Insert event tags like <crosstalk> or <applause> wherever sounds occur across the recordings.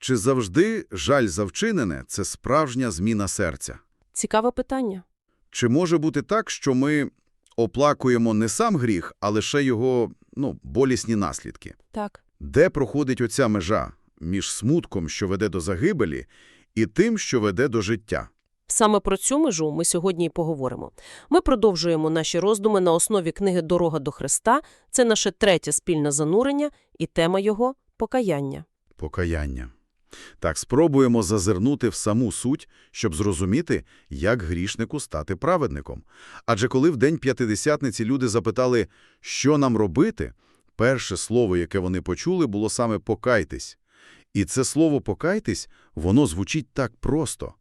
Чи завжди жаль за вчинене – це справжня зміна серця? Цікаве питання. Чи може бути так, що ми оплакуємо не сам гріх, а лише його ну, болісні наслідки? Так. Де проходить оця межа між смутком, що веде до загибелі, і тим, що веде до життя? Саме про цю межу ми сьогодні і поговоримо. Ми продовжуємо наші роздуми на основі книги «Дорога до Христа». Це наше третє спільне занурення, і тема його – покаяння. Покаяння. Так, спробуємо зазирнути в саму суть, щоб зрозуміти, як грішнику стати праведником. Адже коли в день П'ятидесятниці люди запитали, що нам робити, перше слово, яке вони почули, було саме «покайтесь». І це слово «покайтесь», воно звучить так просто.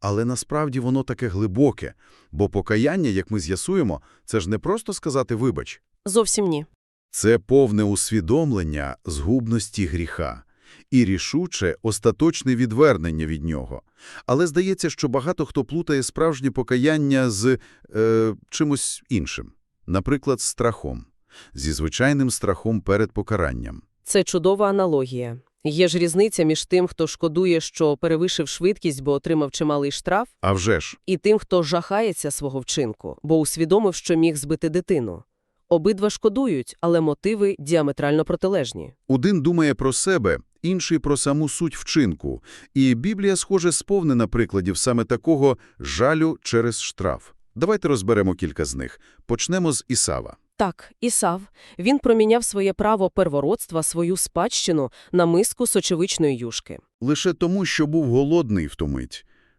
Але насправді воно таке глибоке, бо покаяння, як ми з'ясуємо, це ж не просто сказати «вибач». Зовсім ні. Це повне усвідомлення згубності гріха і рішуче остаточне відвернення від нього. Але здається, що багато хто плутає справжнє покаяння з е, чимось іншим. Наприклад, страхом. Зі звичайним страхом перед покаранням. Це чудова аналогія. Є ж різниця між тим, хто шкодує, що перевишив швидкість, бо отримав чималий штраф, А вже ж, і тим, хто жахається свого вчинку, бо усвідомив, що міг збити дитину. Обидва шкодують, але мотиви діаметрально протилежні. один думає про себе, інший про саму суть вчинку. І Біблія, схоже, сповнена прикладів саме такого жалю через штраф. Давайте розберемо кілька з них. Почнемо з Ісава. Так, Ісав. Він проміняв своє право первородства, свою спадщину на миску сочевичної юшки. Лише тому, що був голодний в ту.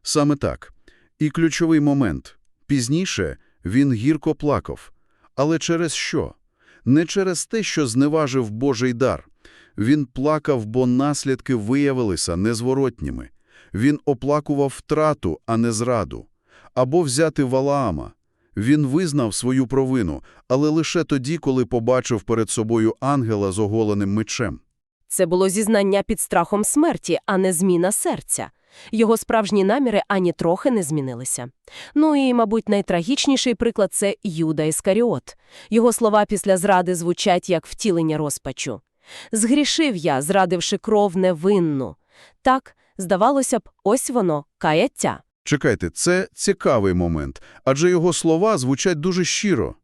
Саме так. І ключовий момент. Пізніше він гірко плакав. Але через що? Не через те, що зневажив Божий дар. Він плакав, бо наслідки виявилися незворотніми. Він оплакував втрату, а не зраду. Або взяти Валаама. Він визнав свою провину, але лише тоді, коли побачив перед собою ангела з оголеним мечем. Це було зізнання під страхом смерті, а не зміна серця. Його справжні наміри ані трохи не змінилися. Ну і, мабуть, найтрагічніший приклад – це Юда Іскаріот. Його слова після зради звучать як втілення розпачу. «Згрішив я, зрадивши кров невинну». Так, здавалося б, ось воно – каяття. Чекайте, це цікавий момент, адже його слова звучать дуже щиро.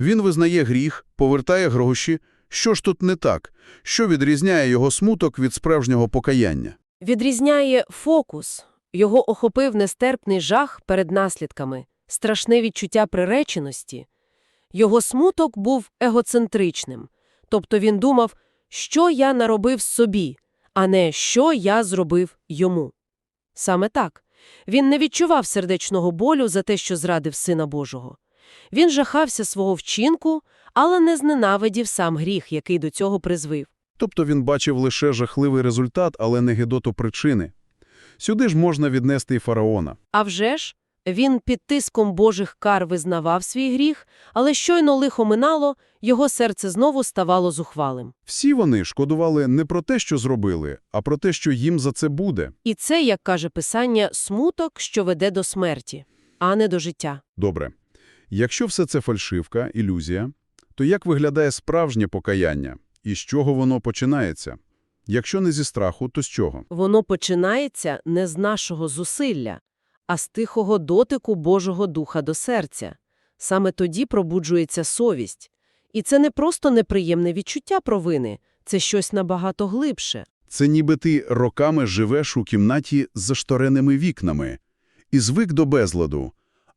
Він визнає гріх, повертає гроші. Що ж тут не так? Що відрізняє його смуток від справжнього покаяння? Відрізняє фокус. Його охопив нестерпний жах перед наслідками, страшне відчуття приреченості. Його смуток був егоцентричним. Тобто він думав, що я наробив собі, а не що я зробив йому. Саме так. Він не відчував сердечного болю за те, що зрадив Сина Божого. Він жахався свого вчинку, але не зненавидів сам гріх, який до цього призвив. Тобто він бачив лише жахливий результат, але не гидоту причини. Сюди ж можна віднести і фараона. А вже ж, він під тиском Божих кар визнавав свій гріх, але щойно лихо минало, його серце знову ставало зухвалим. Всі вони шкодували не про те, що зробили, а про те, що їм за це буде. І це, як каже Писання, смуток, що веде до смерті, а не до життя. Добре. Якщо все це фальшивка, ілюзія, то як виглядає справжнє покаяння? І з чого воно починається? Якщо не зі страху, то з чого? Воно починається не з нашого зусилля, а з тихого дотику Божого Духа до серця. Саме тоді пробуджується совість. І це не просто неприємне відчуття провини, це щось набагато глибше. Це ніби ти роками живеш у кімнаті з заштореними вікнами і звик до безладу,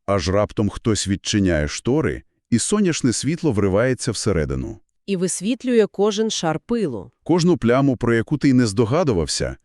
аж раптом хтось відчиняє штори, і сонячне світло вривається всередину. І висвітлює кожен шар пилу. Кожну пляму, про яку ти й не здогадувався.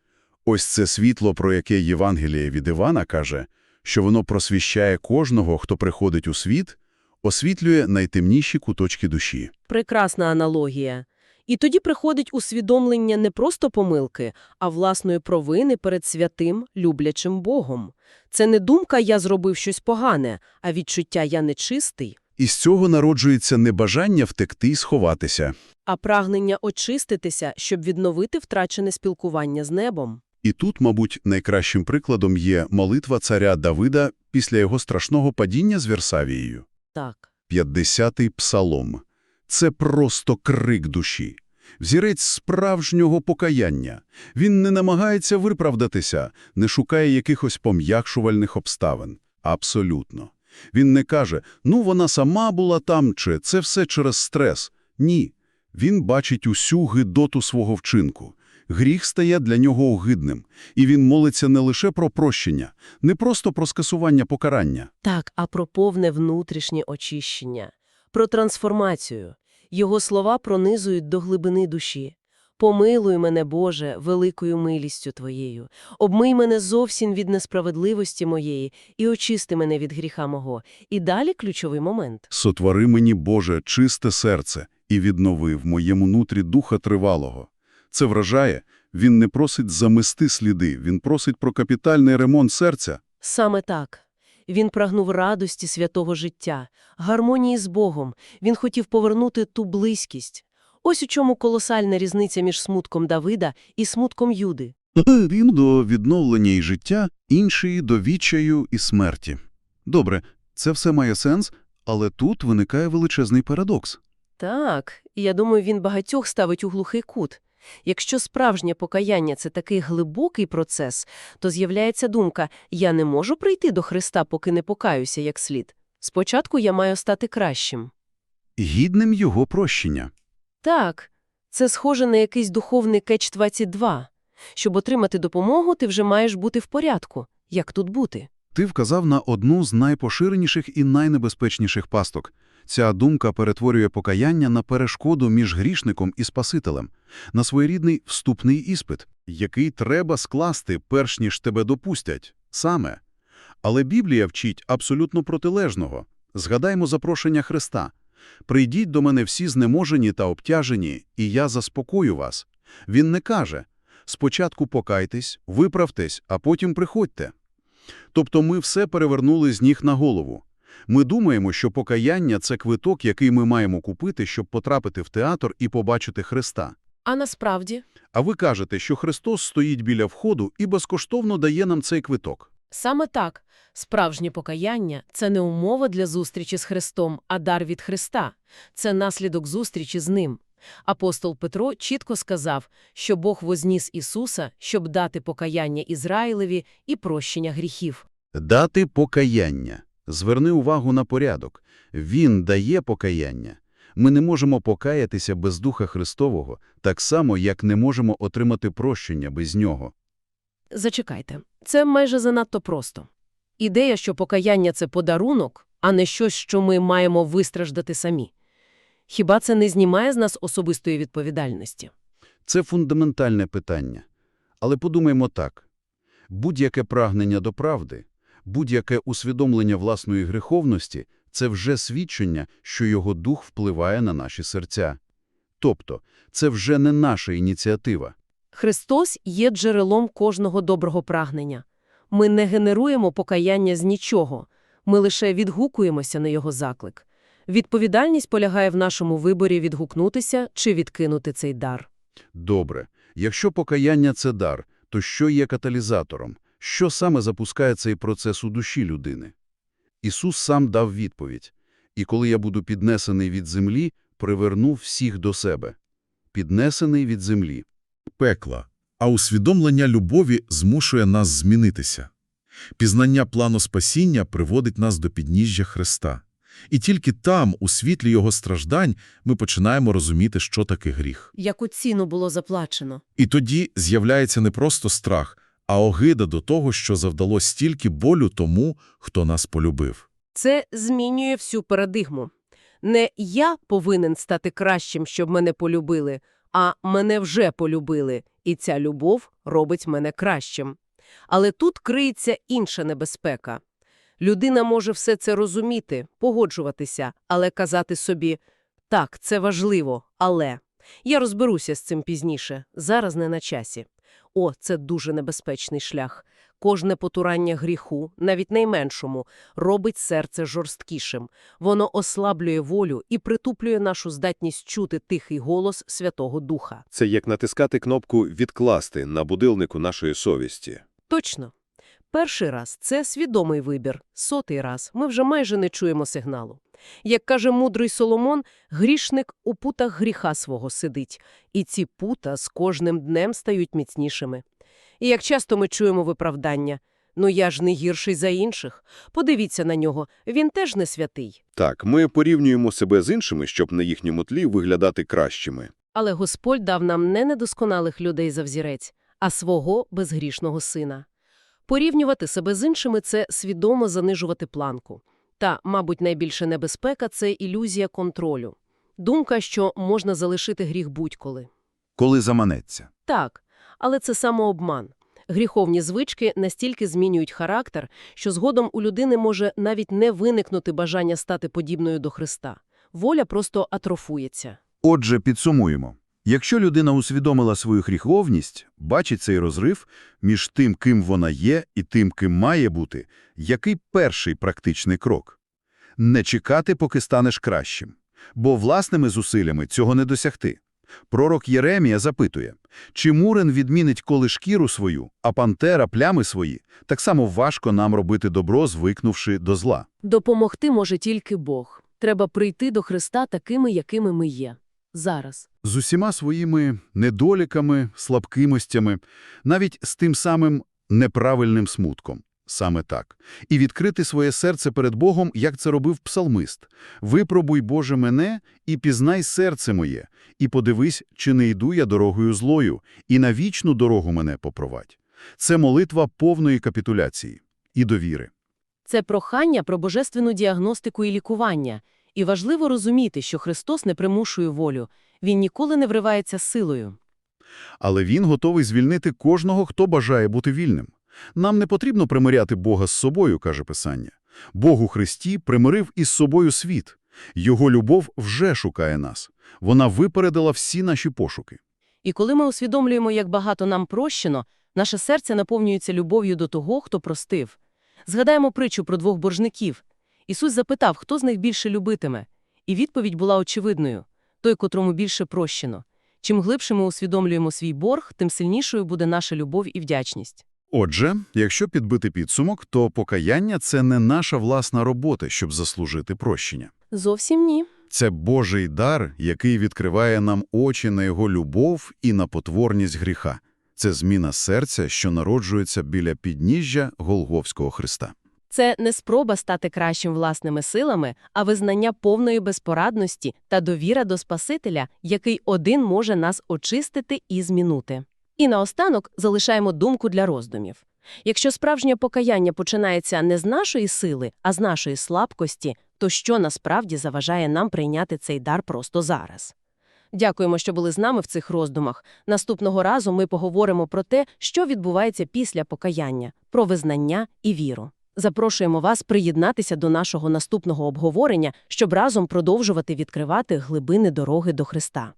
Ось це світло, про яке Євангеліє від Івана каже, що воно просвіщає кожного, хто приходить у світ, освітлює найтемніші куточки душі. Прекрасна аналогія. І тоді приходить усвідомлення не просто помилки, а власної провини перед святим, люблячим Богом. Це не думка «я зробив щось погане», а відчуття «я нечистий», І з цього народжується не бажання втекти і сховатися. а прагнення очиститися, щоб відновити втрачене спілкування з небом. І тут, мабуть, найкращим прикладом є молитва царя Давида після його страшного падіння з Версавією. Так. 50-й псалом. Це просто крик душі. Взірець справжнього покаяння. Він не намагається виправдатися, не шукає якихось пом'якшувальних обставин. Абсолютно. Він не каже, ну вона сама була там, чи це все через стрес. Ні. Він бачить усю гидоту свого вчинку. Гріх стає для нього огидним. І він молиться не лише про прощення, не просто про скасування покарання. Так, а про повне внутрішнє очищення, про трансформацію. Його слова пронизують до глибини душі. «Помилуй мене, Боже, великою милістю Твоєю. Обмий мене зовсім від несправедливості моєї і очисти мене від гріха мого». І далі ключовий момент. Сотвори мені, Боже, чисте серце і віднови в моєму нутрі духа тривалого. Це вражає. Він не просить замести сліди, він просить про капітальний ремонт серця. Саме так. Він прагнув радості святого життя, гармонії з Богом. Він хотів повернути ту близькість. Ось у чому колосальна різниця між смутком Давида і смутком Юди. <laughs> Він до відновлення і життя, інший до відчаю і смерті. Добре, це все має сенс, але тут виникає величезний парадокс. Так, і я думаю, він багатьох ставить у глухий кут. Якщо справжнє покаяння – це такий глибокий процес, то з'являється думка «я не можу прийти до Христа, поки не покаюся як слід. Спочатку я маю стати кращим». Гідним його прощення. Так, це схоже на якийсь духовний кетч-22. Щоб отримати допомогу, ти вже маєш бути в порядку. Як тут бути? Ти вказав на одну з найпоширеніших і найнебезпечніших пасток. Ця думка перетворює покаяння на перешкоду між грішником і Спасителем, на своєрідний вступний іспит, який треба скласти, перш ніж тебе допустять. Саме. Але Біблія вчить абсолютно протилежного. Згадаймо запрошення Христа. «Прийдіть до мене всі знеможені та обтяжені, і я заспокою вас». Він не каже «спочатку покайтесь, виправтесь, а потім приходьте». Тобто ми все перевернули з ніг на голову. Ми думаємо, що покаяння – це квиток, який ми маємо купити, щоб потрапити в театр і побачити Христа. А насправді? А ви кажете, що Христос стоїть біля входу і безкоштовно дає нам цей квиток. Саме так. Справжнє покаяння – це не умова для зустрічі з Христом, а дар від Христа. Це наслідок зустрічі з Ним. Апостол Петро чітко сказав, що Бог возніс Ісуса, щоб дати покаяння Ізраїлеві і прощення гріхів. Дати покаяння. Зверни увагу на порядок. Він дає покаяння. Ми не можемо покаятися без Духа Христового, так само, як не можемо отримати прощення без Нього. Зачекайте, це майже занадто просто. Ідея, що покаяння – це подарунок, а не щось, що ми маємо вистраждати самі. Хіба це не знімає з нас особистої відповідальності? Це фундаментальне питання. Але подумаймо так. Будь-яке прагнення до правди, будь-яке усвідомлення власної греховності – це вже свідчення, що його дух впливає на наші серця. Тобто, це вже не наша ініціатива. Христос є джерелом кожного доброго прагнення. Ми не генеруємо покаяння з нічого, ми лише відгукуємося на його заклик. Відповідальність полягає в нашому виборі відгукнутися чи відкинути цей дар. Добре. Якщо покаяння – це дар, то що є каталізатором? Що саме запускає цей процес у душі людини? Ісус сам дав відповідь. «І коли я буду піднесений від землі, приверну всіх до себе». Піднесений від землі. пекла, а усвідомлення любові змушує нас змінитися. Пізнання плану спасіння приводить нас до підніжжя Христа. І тільки там, у світлі Його страждань, ми починаємо розуміти, що таке гріх. Яку ціну було заплачено? І тоді з'являється не просто страх, а огида до того, що завдало стільки болю тому, хто нас полюбив. Це змінює всю парадигму. Не я повинен стати кращим, щоб мене полюбили, а мене вже полюбили, і ця любов робить мене кращим. Але тут криється інша небезпека. Людина може все це розуміти, погоджуватися, але казати собі «так, це важливо, але…» Я розберуся з цим пізніше, зараз не на часі. О, це дуже небезпечний шлях. Кожне потурання гріху, навіть найменшому, робить серце жорсткішим. Воно ослаблює волю і притуплює нашу здатність чути тихий голос Святого Духа. Це як натискати кнопку «Відкласти» на будильнику нашої совісті. Точно. Перший раз – це свідомий вибір. Сотий раз – ми вже майже не чуємо сигналу. Як каже мудрий Соломон, грішник у путах гріха свого сидить, і ці пута з кожним днем стають міцнішими. І як часто ми чуємо виправдання «Ну я ж не гірший за інших, подивіться на нього, він теж не святий». Так, ми порівнюємо себе з іншими, щоб на їхньому тлі виглядати кращими. Але Господь дав нам не недосконалих людей за взірець, а свого безгрішного сина. Порівнювати себе з іншими – це свідомо занижувати планку. Та, мабуть, найбільша небезпека – це ілюзія контролю. Думка, що можна залишити гріх будь-коли. Коли заманеться. Так, але це самообман. Гріховні звички настільки змінюють характер, що згодом у людини може навіть не виникнути бажання стати подібною до Христа. Воля просто атрофується. Отже, підсумуємо. Якщо людина усвідомила свою гріховність, бачить цей розрив між тим, ким вона є, і тим, ким має бути, який перший практичний крок? Не чекати, поки станеш кращим. Бо власними зусиллями цього не досягти. Пророк Єремія запитує, чи мурен відмінить коли шкіру свою, а пантера плями свої, так само важко нам робити добро, звикнувши до зла. Допомогти може тільки Бог. Треба прийти до Христа такими, якими ми є. Зараз. з усіма своїми недоліками, слабкимостями, навіть з тим самим неправильним смутком. Саме так. І відкрити своє серце перед Богом, як це робив псалмист. «Випробуй, Боже, мене, і пізнай серце моє, і подивись, чи не йду я дорогою злою, і на вічну дорогу мене попровадь». Це молитва повної капітуляції і довіри. Це прохання про божественну діагностику і лікування. І важливо розуміти, що Христос не примушує волю. Він ніколи не вривається силою. Але він готовий звільнити кожного, хто бажає бути вільним. Нам не потрібно примиряти Бога з собою, каже Писання. Бог у Христі примирив із собою світ. Його любов вже шукає нас. Вона випередила всі наші пошуки. І коли ми усвідомлюємо, як багато нам прощено, наше серце наповнюється любов'ю до того, хто простив. Згадаємо притчу про двох боржників. Ісус запитав, хто з них більше любитиме. І відповідь була очевидною – той, котрому більше прощено. Чим глибше ми усвідомлюємо свій борг, тим сильнішою буде наша любов і вдячність. Отже, якщо підбити підсумок, то покаяння – це не наша власна робота, щоб заслужити прощення. Зовсім ні. Це Божий дар, який відкриває нам очі на його любов і на потворність гріха. Це зміна серця, що народжується біля підніжжя Голгофського Христа. Це не спроба стати кращим власними силами, а визнання повної безпорадності та довіра до Спасителя, який один може нас очистити і змінути. І наостанок залишаємо думку для роздумів. Якщо справжнє покаяння починається не з нашої сили, а з нашої слабкості, то що насправді заважає нам прийняти цей дар просто зараз? Дякуємо, що були з нами в цих роздумах. Наступного разу ми поговоримо про те, що відбувається після покаяння, про визнання і віру. Запрошуємо вас приєднатися до нашого наступного обговорення, щоб разом продовжувати відкривати глибини дороги до Христа.